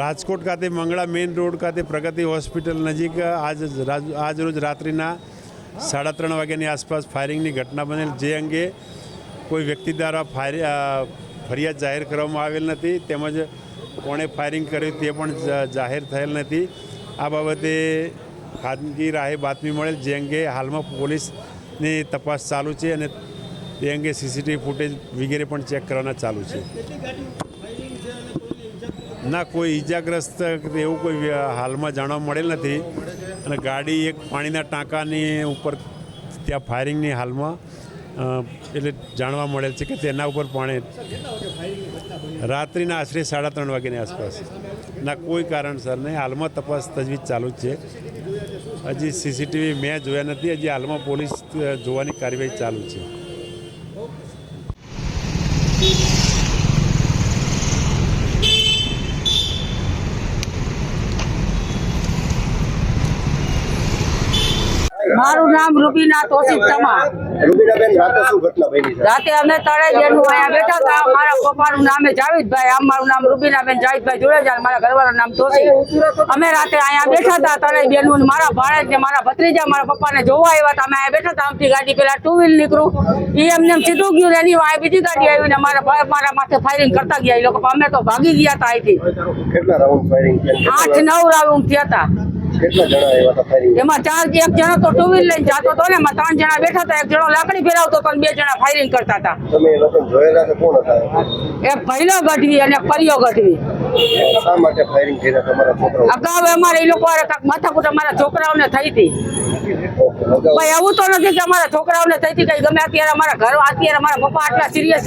રાજકોટ ખાતે મંગળા main road ખાતે પ્રગતિ હોસ્પિટલ નજીક આજ આજરોજ આજ રાત્રિના સાડા ત્રણ વાગ્યાની આસપાસ ફાયરિંગની ઘટના બનેલ, જે અંગે કોઈ વ્યક્તિ દ્વારા ફાયર ફરિયાદ જાહેર કરવામાં આવેલ નથી, તેમજ કોણે ફાયરિંગ કર્યું તે પણ જાહેર થયેલ નથી. આ બાબતે ખાનગી રાહે બાતમી મળેલ, જે અંગે હાલમાં પોલીસની તપાસ ચાલુ છે અને તે અંગે સીસીટીવી ફૂટેજ વગેરે પણ ચેક કરવાના ચાલુ છે. ના, કોઈ ઈજાગ્રસ્ત એવું કોઈ હાલમાં જાણવા મળેલ નથી. અને ગાડી એક પાણીના ટાંકાની ઉપર ત્યાં ફાયરિંગની હાલમાં એટલે જાણવા મળેલ છે કે તેના ઉપર પાણી રાત્રિના આશરે સાડા ત્રણ વાગ્યાની આસપાસ. ના, કોઈ કારણસર નહીં. હાલમાં તપાસ તજવીજ ચાલુ જ છે. હજી સીસીટીવી મેં જોયા નથી. હજી હાલમાં પોલીસ જોવાની કાર્યવાહી ચાલુ છે. beep. મારું નામ રૂબીના તોસીફ તમા રૂબીનાબેન રાતે શું ઘટના બની રાતે અમે તળે નું અહીંયા બેઠા હતા. મારા પપ્પાનું નામ જાવેદભાઈ આમ મારું નામ રૂબીનાબેન જાવીદભાઈ જોડેજા મારા ઘરવાળાનું નામ તોસીફ અમે રાતે અહીંયા બેઠા હતા તળે બેનું ને મારા ભાણેજ ને મારા ભત્રીજા મારા પપ્પાને જોવા આવ્યા હતા. અમે અહીંયા બેઠા હતા. આમથી ગાડી પેલા ટુ વ્હીલ નીકળું. એ એમને સીધું ગયું એની વાંહે બીજી ગાડી આવી ને મારા ભાઈ મારા માથે ફાયરિંગ કરતા ગયા. એ લોકો અમે તો ભાગી ગયા હતા અહીંથી. કેટલા રાઉન્ડ ફાયરિંગ આઠ નવ રાઉન્ડ થયા હતા. એમાં ચાર એક જણો તો ટુ વ્હીલ લઈને જતો હતો ને એમાં ત્રણ જણા બેઠા હતા એક જણો લાકડી ફેરવતો હતો બે જણા ફાયરિંગ કરતા હતા. એ ભૈલો ગઢવી અને પરિયો ગઢવી. અગાઉ અમારે એ લોકો માથાકૂટ અમારા છોકરાઓને થઈ હતી. ભાઈ એવું તો નથી કે અમારા છોકરાઓને થઈ હતી કઈ ગમે અત્યારે અમારા ઘર અત્યારે અમારા પપ્પા આટલા સિરિયસ